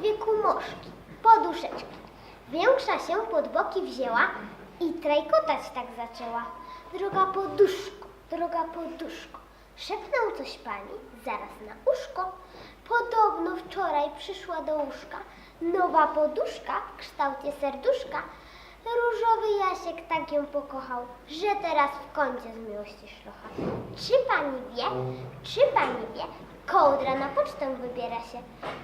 wieku moszki, poduszeczki. Większa się pod boki wzięła i trajkotać tak zaczęła. Droga poduszko, droga poduszko, szepnął coś pani zaraz na uszko. Podobno wczoraj przyszła do łóżka nowa poduszka w kształcie serduszka. Różowy Jasiek tak ją pokochał, że teraz w kącie z miłości szlocha. Czy pani wie, czy pani wie, kołdra na pocztę wybiera się.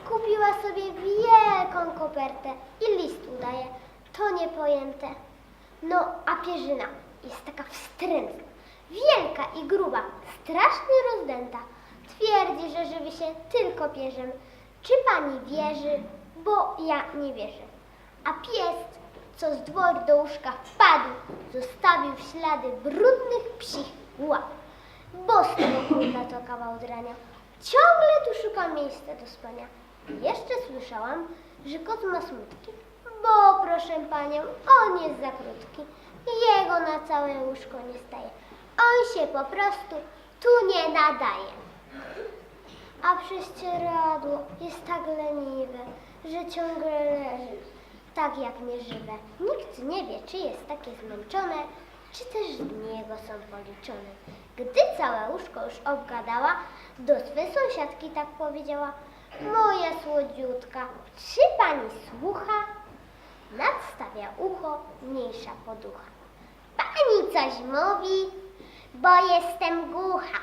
Kupiła sobie wielką kopertę i list udaje. To niepojęte. No, a pierzyna jest taka wstrętna, wielka i gruba, strasznie rozdęta. Twierdzi, że żywi się tylko pierzem. Czy pani wierzy? Bo ja nie wierzę. A pies, co z dworu do łóżka wpadł, zostawił ślady brudnych psich łap. Bo z tego kąta to kawał drania. Ciągle tu szukam miejsca do spania. Jeszcze słyszałam, że kot ma smutki, bo proszę panią, on jest za krótki. Jego na całe łóżko nie staje. On się po prostu tu nie nadaje. A prześcieradło jest tak leniwe, że ciągle leży, tak jak nieżywe. Nikt nie wie, czy jest takie zmęczone, czy też dni jego są policzone. Gdy całe łóżko już obgadała, do swej sąsiadki tak powiedziała. Moja słodziutka, czy pani słucha? Nadstawia ucho mniejsza poducha. Pani coś mówi, bo jestem głucha.